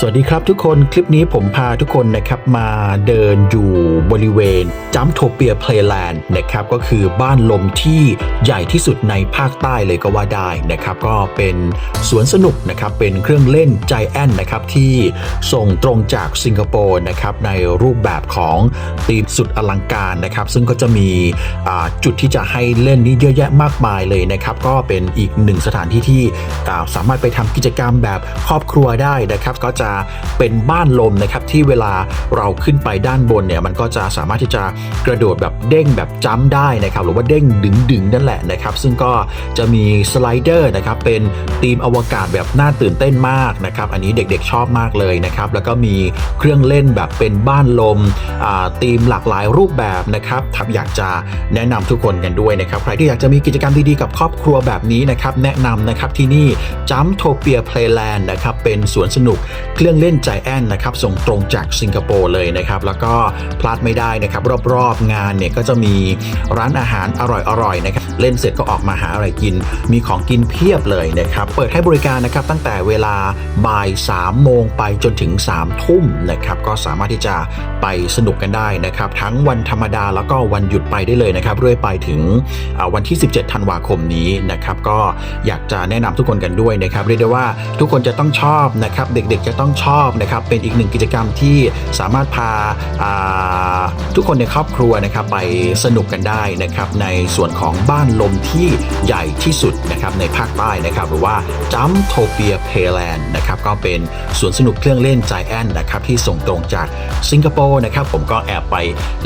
สวัสดีครับทุกคนคลิปนี้ผมพาทุกคนนะครับมาเดินอยู่บริเวณจัมโทเปียเพลย์แลนด์นะครับก็คือบ้านลมที่ใหญ่ที่สุดในภาคใต้เลยก็ว่าได้นะครับก็เป็นสวนสนุกนะครับเป็นเครื่องเล่นใจแอนนะครับที่ส่งตรงจากสิงคโปร์นะครับในรูปแบบของธีมสุดอลังการนะครับซึ่งก็จะมีจุดที่จะให้เล่นนี่เยอะแยะมากมายเลยนะครับก็เป็นอีกหนึ่งสถานที่ที่สามารถไปทำกิจกรรมแบบครอบครัวได้นะครับก็จะเป็นบ้านลมนะครับที่เวลาเราขึ้นไปด้านบนเนี่ยมันก็จะสามารถที่จะกระโดดแบบเด้งแบบจ้ำได้นะครับหรือว่าเด้งดึงดึงนั่นแหละนะครับซึ่งก็จะมีสไลเดอร์นะครับเป็นธีมอวกาศแบบน่าตื่นเต้นมากนะครับอันนี้เด็กๆชอบมากเลยนะครับแล้วก็มีเครื่องเล่นแบบเป็นบ้านลมอ่าธีมหลากหลายรูปแบบนะครับทับอยากจะแนะนำทุกคนกันด้วยนะครับใครที่อยากจะมีกิจกรรมดีๆกับครอบครัวแบบนี้นะครับแนะนำนะครับที่นี่จัมโทเปียเพลย์แลนด์นะครับเป็นสวนสนุกเครื่องเล่นใจแอนนะครับส่งตรงจากสิงคโปร์เลยนะครับ แล้วก็พลาดไม่ได้นะครับ รอบๆงานเนี่ยก็จะมีร้านอาหารอร่อยๆนะครับเล่นเสร็จก็ออกมาหาอะไรกิน มีของกินเพียบเลยนะครับ เปิดให้บริการนะครับตั้งแต่เวลาบ่าย3โมงไปจนถึง3ทุ่มนะครับก็สามารถที่จะไปสนุกกันได้นะครับ ทั้งวันธรรมดาแล้วก็วันหยุดไปได้เลยนะครับเรื่อยไปถึงวันที่ 17 ธันวาคมนี้นะครับ ก็อยากจะแนะนำทุกคนกันด้วยนะครับเรียกได้ว่าทุกคนจะต้องชอบนะครับ เด็กๆจะต้องชอบนะครับเป็นอีกหนึ่งกิจกรรมที่สามารถพาาทุกคนในครอบครัวนะครับไปสนุกกันได้นะครับในส่วนของบ้านลมที่ใหญ่ที่สุดนะครับในภาคใต้นะครับหรือว่าจัมโทเปียเพลแลนด์นะครับก็เป็นสวนสนุกเครื่องเล่นใจแอนนะครับที่ส่งตรงจากสิงคโปร์นะครับผมก็แอบไป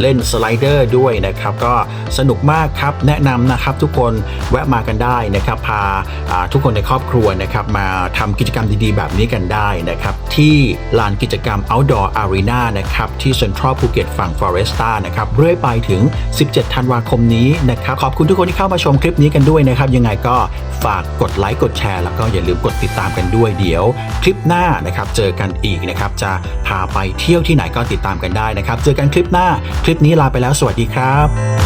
เล่นสไลเดอร์ด้วยนะครับก็สนุกมากครับแนะนำนะครับทุกคนแวะมากันได้นะครับพาาทุกคนในครอบครัวนะครับมาทำกิจกรรมดีๆ แบบนี้กันได้นะครับที่ลานกิจกรรม Outdoor Arena นะครับ ที่เซ็นทรัลภูเก็ตฝั่ง Foresta นะครับ เรื่อยไปถึง 17 ธันวาคมนี้นะครับ ขอบคุณทุกคนที่เข้ามาชมคลิปนี้กันด้วยนะครับ ยังไงก็ฝากกดไลค์กดแชร์ แล้วก็อย่าลืมกดติดตามกันด้วยเดี๋ยว คลิปหน้านะครับ เจอกันอีกนะครับ จะพาไปเที่ยวที่ไหนก็ติดตามกันได้นะครับ เจอกันคลิปหน้า คลิปนี้ลาไปแล้ว สวัสดีครับ